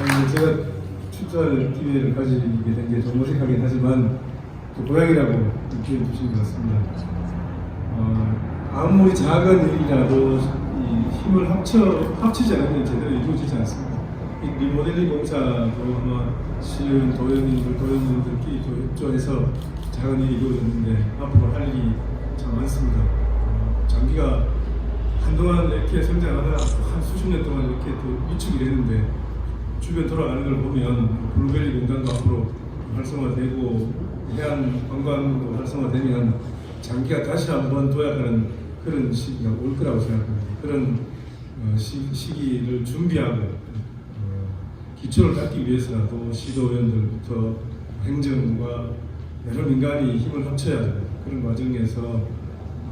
아니, 제가 출전 기회를 가지게 된 게 좀 어색하긴 하지만 또 고향이라고 느끼는 도시인 것 같습니다. 어, 아무리 작은 일이라도 이 힘을 합쳐 합치지 않으면 제대로 이루어지지 않습니다. 이 리모델링 공사도 아마 시은 도연인들 도연분들끼리 또 협조해서 작은 일이 이루어졌는데 앞으로 할 일이 참 많습니다. 어, 장비가 한동안 이렇게 성장하다가 또한 수십 년 동안 이렇게 또 위축이 됐는데 주변 돌아가는 걸 보면 블루베리 공단도 앞으로 활성화되고 해안 관광도 활성화되면 장기가 다시 한번 도약하는 그런 시기가 올 거라고 생각합니다. 그런 어, 시, 시기를 준비하고 어, 기초를 갖기 위해서라도 시도위원들부터 행정과 여러 민간이 힘을 합쳐야 되는 그런 과정에서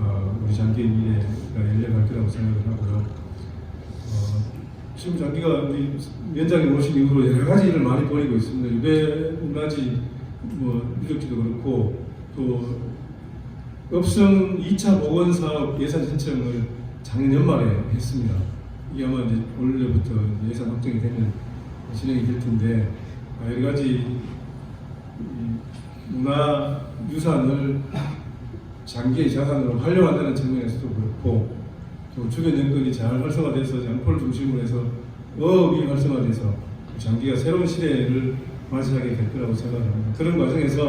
어, 우리 장기의 미래가 열려갈 거라고 생각을 하고요. 어, 지금 장기가 우리 위원장님 오신 이후로 여러 가지 일을 많이 벌이고 있습니다. 유배 문화지 뭐 유적지도 그렇고 또 업성 2차 보건 사업 예산 신청을 작년 연말에 했습니다. 이게 아마 이제 올해부터 예산 확정이 되면 진행이 될 텐데 아, 여러 가지 이 문화 유산을 장기의 자산으로 활용한다는 측면에서도 그렇고 또 주변 연근이 잘 활성화돼서 양포를 중심으로 해서 어업이 활성화돼서 장기가 새로운 시대를 맞이하게 될 거라고 생각합니다. 그런 과정에서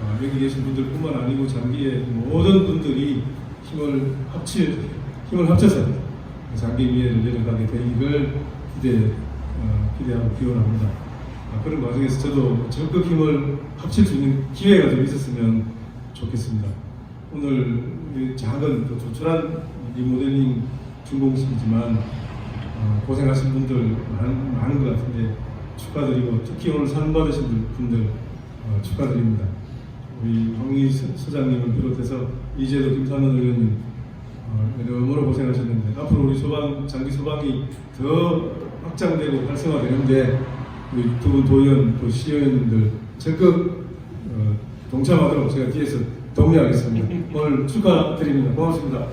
어, 여기 계신 분들뿐만 아니고 장기의 모든 분들이 힘을 합치 힘을 합쳐서 장기 미래를 내려가게 되기를 기대 어, 기대하고 기원합니다. 아, 그런 과정에서 저도 적극 힘을 합칠 수 있는 기회가 좀 있었으면 좋겠습니다. 오늘 이 작은 또 조촐한 리모델링 준공식이지만 어, 고생하신 분들 많, 많은 것 같은데 축하드리고 특히 오늘 상 받으신 분들 어, 축하드립니다. 우리 황희 서- 서장님을 비롯해서 이재도 김산원 의원님 어, 여러모로 고생하셨는데 앞으로 우리 소방 장기 소방이 더 확장되고 활성화되는데 우리 두 분 도의원 또 시의원님들 적극 어, 동참하도록 제가 뒤에서 독려하겠습니다. 오늘 축하드립니다. 고맙습니다.